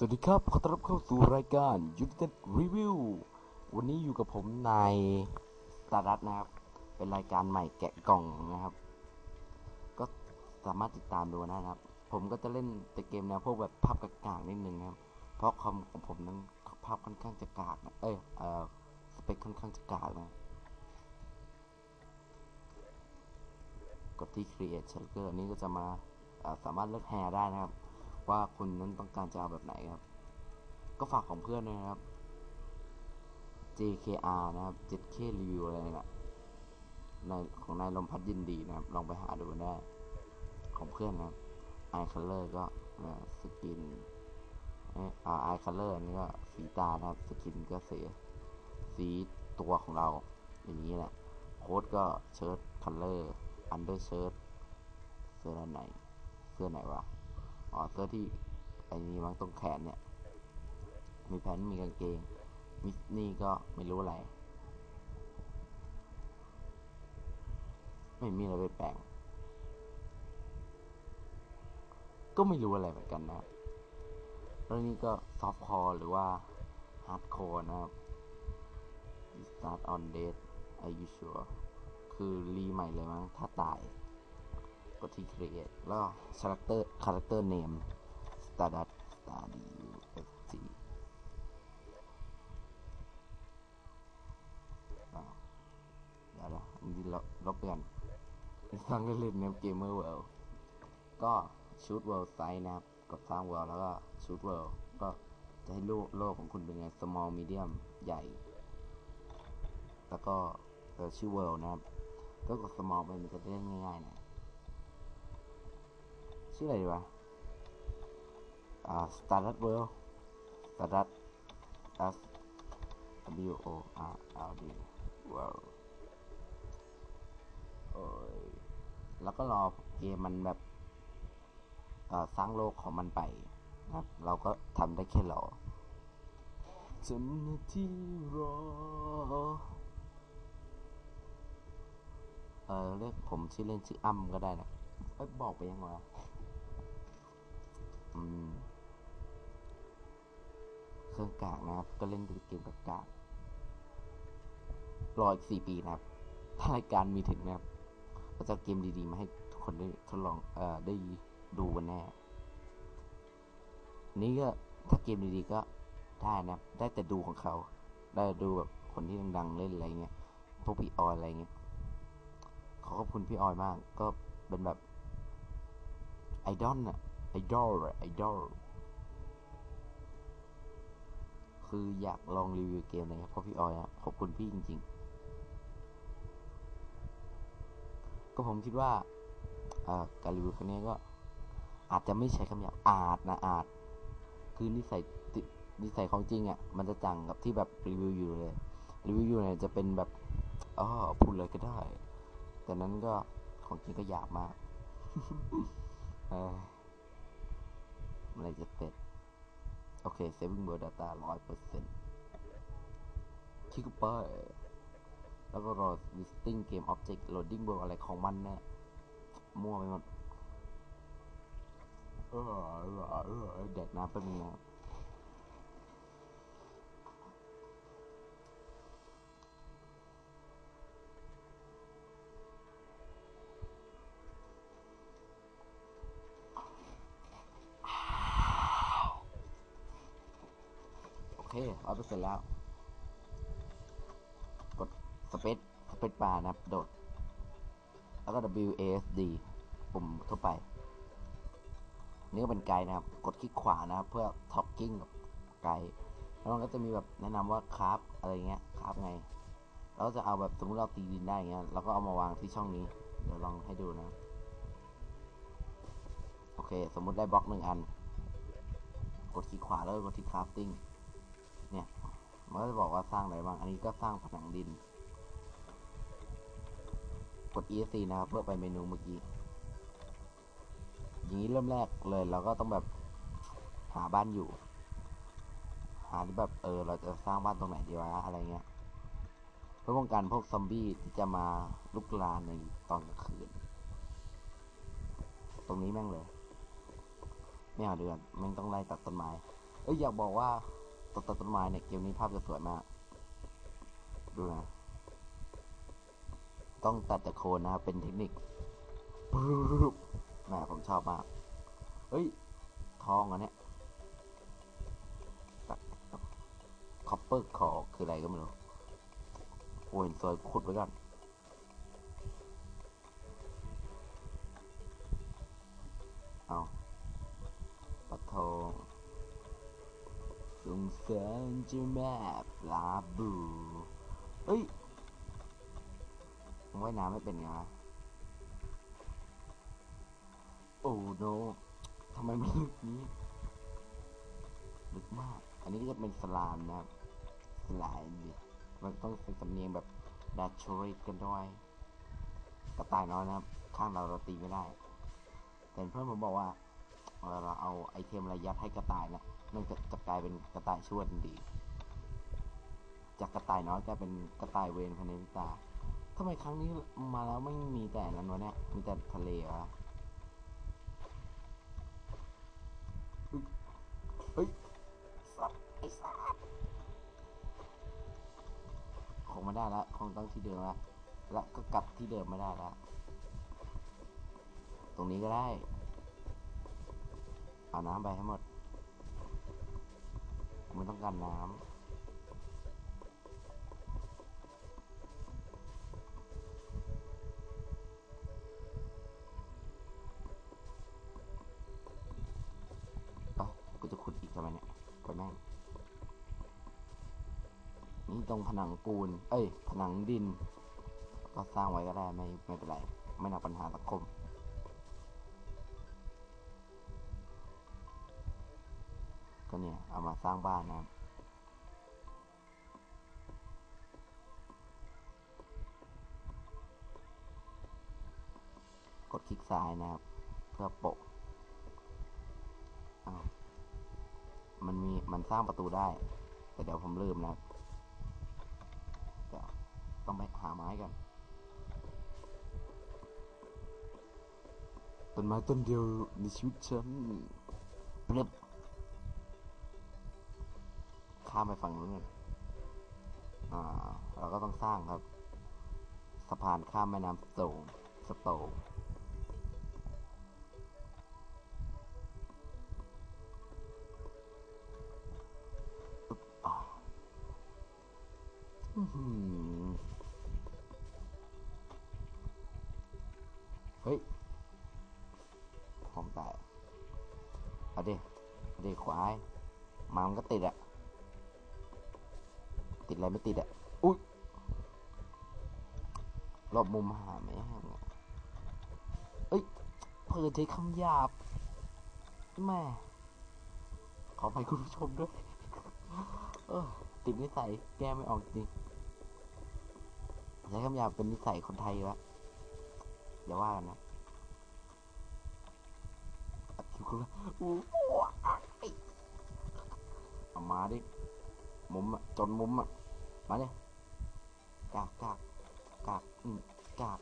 สวัสดีครับ ขอต้อนรับเข้าสู่รายการ United Review วันนี้อยู่กับผมนายสตาร์ดัตนะครับ เป็นรายการใหม่แกะกล่องนะครับ ก็สามารถติดตามดูนะครับ ผมก็จะเล่นแต่เกมแนวพวกแบบภาพกากๆนิดนึงนะครับ เพราะคอมของผมนั้นภาพค่อนข้างจะกากนะเอ้ยเอ่อสเปคค่อนข้างจะกากนะ กดที่ create shulker อันนี้ก็จะมาสามารถเลือกแฮร์ได้นะครับ ว่าคุณนั้นต้องการจะเอาแบบไหนครับ ก็ฝากของเพื่อนด้วยนะครับ JKR นะครับ 7K Review อะไรนี่แหละในของนายลมพัดยินดีนะครับ ลองไปหาดูได้ ของเพื่อนนะครับ Eye Color ก็สกินอ่า Eye Color อันนี้ก็สีตานะครับ สกินก็สีสีตัวของเรา อย่างนี้แหละโค้ดก็เชิ้ตคัลเลอร์อันเดอร์เชิ้ตเสื้อไหน เสื้อไหนวะ อ๋อเสื้อที่ไอ้นี่มั้งตรงแขนเนี่ย มีแพนมีกางเกง มิสนี่ก็ไม่รู้อะไร ไม่มีอะไรไปแปลง ก็ไม่รู้อะไรเหมือนกันนะครับแล้วนี่ก็ซอฟต์คอร์หรือว่าฮาร์ดคอร์นะครับ start on date are you sure คือรีใหม่เลยมั้งถ้าตาย ดที่ create แล้ว character character name stardust star d u s t อ้าวเดี๋ยวนะอันนี้ลบลบไปกันนี่สร้างเล่นๆนะครับ gamer world ก็ชุด world size นะครับกดสร้าง world แล้วก็ชุด world ก็จะให้โลกโลกของคุณเป็นไง small medium ใหญ่ แล้วก็ชื่อ world นะครับก็กด small ไปมันจะเล่นง่ายๆน่อย ชื่ออะไรดีวะ อ่า Stardust World Stardust S W O R L D World โอ้ยแล้วก็รอเกมมันแบบสร้างโลกของมันไปนะครับ เราก็ทำได้แค่รอจำนาที่รอ เออเรียกผมชื่อเล่นชื่ออ้ำก็ได้นะเอ้ยบอกไปยังไง เครื่องกากนะครับ ก็เล่นเกมกากากรออีกสี่ปีนะครับ ถ้ารายการมีถึงนะครับ ก็จะเกมดีๆ มาให้ทุกคนได้ทดลองเอ่อได้ดูกันแน่ นี้ก็ถ้าเกมดีๆก็ได้นะครับ ได้แต่ดูของเขา ได้ดูแบบคนที่ดังๆเล่นอะไรเงี้ย พวกพี่ออยอะไรเงี้ย ขอขอบคุณพี่ออยมาก ก็เป็นแบบไอดอลอะ ไอดอลไอดอลคืออยากลองรีวิวเกมเลยครับเพราะพี่ออยอะขอบคุณพี่จริง ๆ ก็ผมคิดว่าการรีวิวครั้งนี้ก็ อาจจะไม่ใช้คำหยาบอาจนะอาจ คือนิสัยนิสัยของจริงอะ่ะ มันจะจังกับที่แบบรีวิวอยู่เลย รีวิวอยู่เนี่ยจะเป็นแบบอ๋อพูดเลยก็ได้ แต่นั้นก็ของจริงก็หยาบมาก เออ มื่อไหรจะเสร็จ โอเค saving world data ร้อยเปอร์เซ็นต์คลิกไปแล้วก็รอ visiting game object loading world อะไรของมันนะมั่วไปหมดเออเออเออเออแดกน้ำแป๊บนึงนะ ร้อยเปอร์เซ็นต์แล้ว กดสเปซสเปซบาร์นะครับโดด แล้วก็ W A S D ปุ่มทั่วไป นี่ก็เป็นไกด์นะครับ กดคลิกขวานะครับ เพื่อท็อกกิ้งกับไกด์แล้วมันก็จะมีแบบแนะนำว่าคราฟอะไรเงี้ยคราฟไงเราจะเอาแบบสมมติเราตีดินได้เงี้ยเราก็เอามาวางที่ช่องนี้ เดี๋ยวลองให้ดูนะ โอเค สมมุติได้บล็อกหนึ่งอัน กดคลิกขวาแล้วก็กดที่คราฟติ้ง เนี่ยมันก็จะบอกว่าสร้างอะไรบ้าง อันนี้ก็สร้างผนังดิน กด ESC นะครับ เพื่อไปเมนูเมื่อกี้ อย่างนี้เริ่มแรกเลยเราก็ต้องแบบหาบ้านอยู่ หาที่แบบเออ เราจะสร้างบ้านตรงไหนดีวะอะไรเงี้ย เพื่อป้องกันพวกซอมบี้ที่จะมาลุกลานในตอนกลางคืน ตรงนี้แม่งเลย ไม่เอาเดือนแม่งต้องไล่ตัดต้นไม้ เอ้ยอยากบอกว่า ต้นต้นไม้เนี่ยเกมนี้ภาพจะสวยมาก ดูนะ ต้องตัดจากโคนนะครับเป็นเทคนิคปึ๊บแหมผมชอบมาก เฮ้ย ทองอันเนี้ยคอปเปอร์คอคืออะไรก็ไม่รู้โอ้ยสวยขุดไว้ก่อนเอาปะทอง งสารเจ้าแม่ปลาบูเฮ้ยว่ายน้ำไม่เป็นไงวะโอ้โนทำไมมันลึกนี้ลึกมาก อันนี้ก็จะเป็นสลามนะครับ สลามดิมันต้องเป็นสำเนียงแบบดัชริกันด้วยกระต่ายน้อยนะครับ ข้างเราเราตีไม่ได้ แต่เพื่อนผมบอกว่าเราเอาไอเทมอะไรยัดให้กระต่ายนี่ย มันจะจะกลายเป็นกระต่ายชวดทันทีจากกระต่ายน้อยกลายเป็นกระต่ายเวนพเนวิตาทำไมครั้งนี้มาแล้วไม่มีแต่นั้นวะเนี่ย มีแต่ทะเลวะอุ๊ยเฮ้ยสัตว์ไอสัตว์คงไม่ได้ล้วคงต้องที่เดิมละแล้วก็กลับที่เดิมไม่ได้ล้วตรงนี้ก็ได้ เอาน้ำไปให้หมด มไม่ต้องการน้ำไปกูจะขุดอีกทำไมเนี่ยไปแม่งนี่ตรงผนังปูน เอ้ย ผนังดิน ก็สร้างไว้ก็ได้ไม่ไม่เป็นไร ไม่นับปัญหาสังคม ก็เนี่ย เอามาสร้างบ้านนะครับ กดคลิกซ้ายนะครับ เพื่อโปะอ้าวมันมีมันสร้างประตูได้ แต่เดี๋ยวผมลืมนะครับเดี๋ยวต้องไปหาไม้กันต้นไม้ต้นเดียวในชีวิตฉันเปล็บ ข้ามไปฝั่งนู้นกันอ่า เราก็ต้องสร้างครับ สะพานข้ามแม่น้ำสโตงสโตงอึ๊บอ่าอื้อหือเฮ้ยผมแตกเอาดิเอาดิควายมามันก็ติดอะ ติดอะไรไม่ติดอะอุ้ยหลบมุมหาไม่ห้ไงเอ้ยเพื่อใช้คำหยาบแม่ขอไปคุณผู้ชมด้วย เออ ติดนิสัยแก้ไม่ออกจริงใช้คำหยาบเป็นนิสัยคนไทยละอย่าว่ากันนะอัดคลิปคุณละอู้หูเอามาดิมุมอะจนมุมอะ มาเลยกากกากกากอืมกาก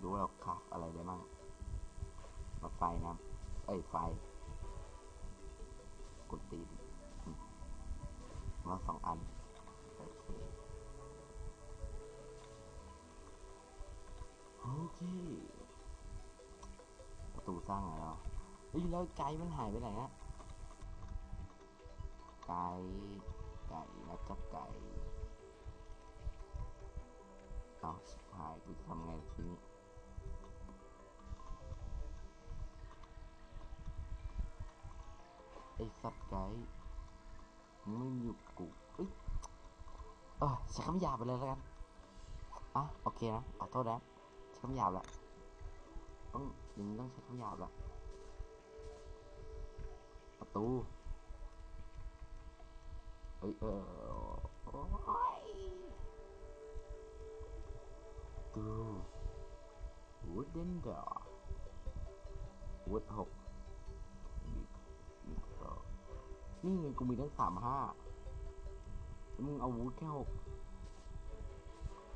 ดูว่าเราขาดอะไรได้มั่งมาไฟนะเอ้ยไฟ กดตีนมาสองอัน โอเค โอเค ประตูสร้างไงแล้วเฮ้ยแล้วไกด์มันหายไปไหนฮะ ไก่ไก่นะจ๊ะไก่เอาชิบหายกูทำไงทีนี้ไอ้สัตว์ไก่มึงไม่อยู่กับกูเอ้ยเออใช้คำหยาบไปเลยแล้วกันอะโอเคนะขอโทษนะใช้คำหยาบละต้องอย่างนี้ต้องใช้คำหยาบละประตู เอ้ยเออโอ้ยดูวูดเดนดอวูดหกมีมีครอนี่ไงกูมีตั้งสามห้าแล้วมึงเอาวูดแค่หก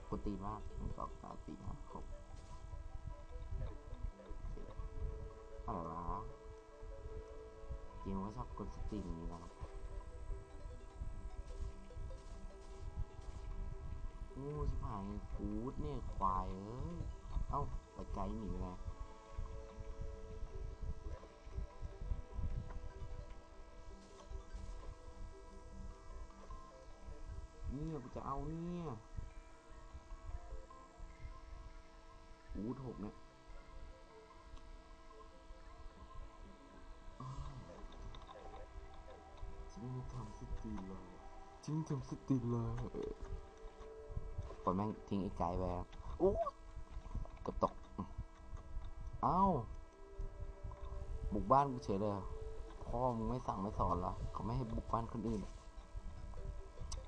กูตีมากหนึ่งสองสามสี่ห้าหกอะไรวะเกมก็ชอบกดสตรีมนี้นะครับ โอ้ชิบหายฟูดเนี่ยควายเอ้ย เอ้าไปไกลหนีไงเนี่ยกูจะเอาเนี่ยฟูดหกเนี่ยอ้าวฉันทำสติเลยฉันทำสติเลย ปล่อยแม่งทิ้งไอ้ไก่ไปครับโอ้เกับตก เอ้า บุกบ้านกูเฉยเลยเหรอพ่อมึงไม่สั่งไม่สอนเหรอ เขาไม่ให้บุกบ้านคนอื่น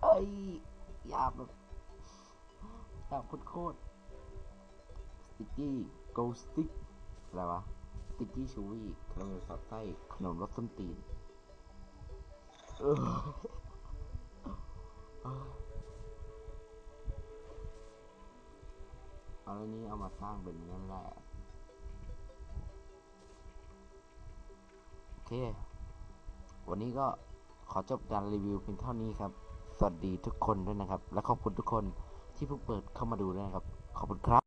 เอ้ยหยาบแบบหยาบโคตรสติกกี้โกสติกอะไรวะ สติกกี้ชูวี่คาราเมสอดไส้ขนมรสส้นตีนเออ เอาแล้วนี้เอามาสร้างเป็นนั่นแหละโอเค วันนี้ก็ขอจบการรีวิวเพียงเท่านี้ครับ สวัสดีทุกคนด้วยนะครับ และขอบคุณทุกคนที่เพิ่งเปิดเข้ามาดูด้วยนะครับ ขอบคุณครับ